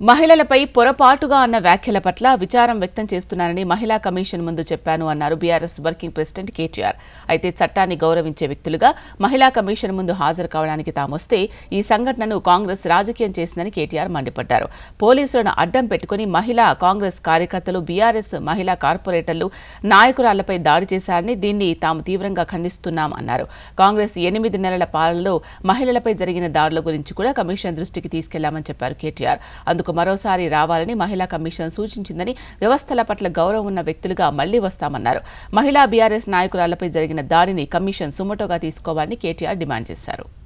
మహిళలపై పొరపాటుగా అన్న వ్యాఖ్యల పట్ల విచారం వ్యక్తం చేస్తున్నానని మహిళా కమిషన్ ముందు చెప్పాను అన్నారు బీఆర్ఎస్ వర్కింగ్ ప్రెసిడెంట్ కేటీఆర్. అయితే చట్టాన్ని గౌరవించే వ్యక్తులుగా మహిళా కమిషన్ ముందు హాజరు కావడానికి తామొస్తే ఈ సంఘటనను కాంగ్రెస్ రాజకీయం చేసిందని కేటీఆర్ మండిపడ్డారు. పోలీసులను అడ్డం పెట్టుకుని మహిళా కాంగ్రెస్ కార్యకర్తలు బీఆర్ఎస్ మహిళా కార్పొరేటర్లు నాయకురాళ్ళపై దాడి చేశారని దీన్ని తాము తీవ్రంగా ఖండిస్తున్నాం అన్నారు. కాంగ్రెస్ ఎనిమిది నెలల పాలనలో మహిళలపై జరిగిన దాడుల గురించి కూడా కమిషన్ దృష్టికి తీసుకెళ్ళామని చెప్పారు కేటీఆర్. అందుకు మరోసారి రావాలని మహిళా కమిషన్ సూచించిందని వ్యవస్థల పట్ల గౌరవం ఉన్న వ్యక్తులుగా మళ్ళీ వస్తామన్నారు. మహిళా బీఆర్ఎస్ నాయకురాలపై జరిగిన దాడిని కమిషన్ సుమటోగా తీసుకోవాలని కేటీఆర్ డిమాండ్ చేశారు.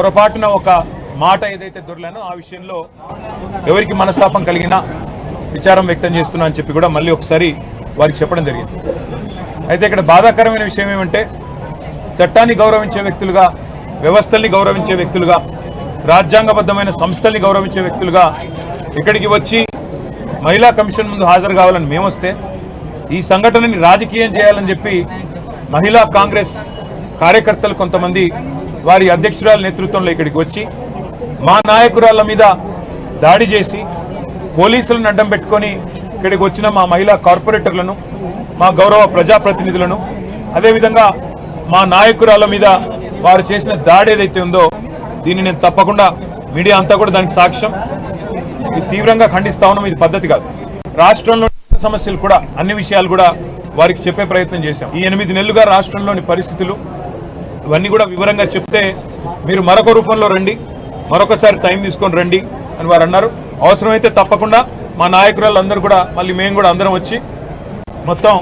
పొరపాటున ఒక మాట ఏదైతే దొరలేనో ఆ విషయంలో ఎవరికి మనస్తాపం కలిగినా విచారం వ్యక్తం చేస్తున్నా అని చెప్పి కూడా మళ్ళీ ఒకసారి వారికి చెప్పడం జరిగింది. అయితే ఇక్కడ బాధాకరమైన విషయం ఏమంటే చట్టాన్ని గౌరవించే వ్యక్తులుగా వ్యవస్థల్ని గౌరవించే వ్యక్తులుగా రాజ్యాంగబద్ధమైన సంస్థల్ని గౌరవించే వ్యక్తులుగా ఇక్కడికి వచ్చి మహిళా కమిషన్ ముందు హాజరు కావాలని మేమొస్తే ఈ సంఘటనని రాజకీయం చేయాలని చెప్పి మహిళా కాంగ్రెస్ కార్యకర్తలు కొంతమంది వారి అధ్యక్షురాల నేతృత్వంలో ఇక్కడికి వచ్చి మా నాయకురాళ్ళ మీద దాడి చేసి పోలీసులను అడ్డం పెట్టుకొని ఇక్కడికి వచ్చిన మా మహిళా కార్పొరేటర్లను మా గౌరవ ప్రజాప్రతినిధులను అదేవిధంగా మా నాయకురాళ్ళ మీద వారు చేసిన దాడి ఏదైతే ఉందో దీన్ని నేను తప్పకుండా మీడియా అంతా కూడా దానికి సాక్ష్యం. ఇది తీవ్రంగా ఖండిస్తా ఉన్నాం ఇది పద్ధతి కాదు. రాష్ట్రంలో సమస్యలు కూడా అన్ని విషయాలు కూడా వారికి చెప్పే ప్రయత్నం చేశాం. ఈ ఎనిమిది నెలలుగా రాష్ట్రంలోని పరిస్థితులు ఇవన్నీ కూడా వివరంగా చెప్తే మీరు మరొక రూపంలో రండి. మరొకసారి టైం తీసుకొని రండి అని వారు అన్నారు. అవసరమైతే తప్పకుండా మా నాయకురాళ్ళందరూ కూడా మళ్ళీ మేము కూడా అందరం వచ్చి మొత్తం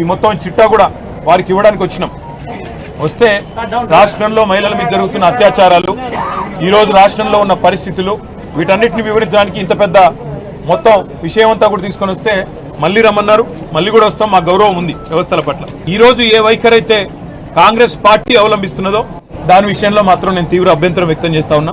ఈ మొత్తం చిట్టా కూడా వారికి ఇవ్వడానికి వచ్చినాం. వస్తే రాష్ట్రంలో మహిళల మీద జరుగుతున్న అత్యాచారాలు ఈరోజు రాష్ట్రంలో ఉన్న పరిస్థితులు వీటన్నిటిని వివరించడానికి ఇంత పెద్ద మొత్తం విషయం అంతా కూడా తీసుకొని వస్తే మళ్ళీ రమ్మన్నారు. మళ్ళీ కూడా వస్తాం. మా గౌరవం ఉంది వ్యవస్థల పట్ల. ఈరోజు ఏ వైఖరి అయితే కాంగ్రెస్ పార్టీ అవలంబిస్తున్నదో దాని విషయంలో మాత్రం నేను తీవ్ర అభ్యంతరం వ్యక్తం చేస్తా ఉన్నా.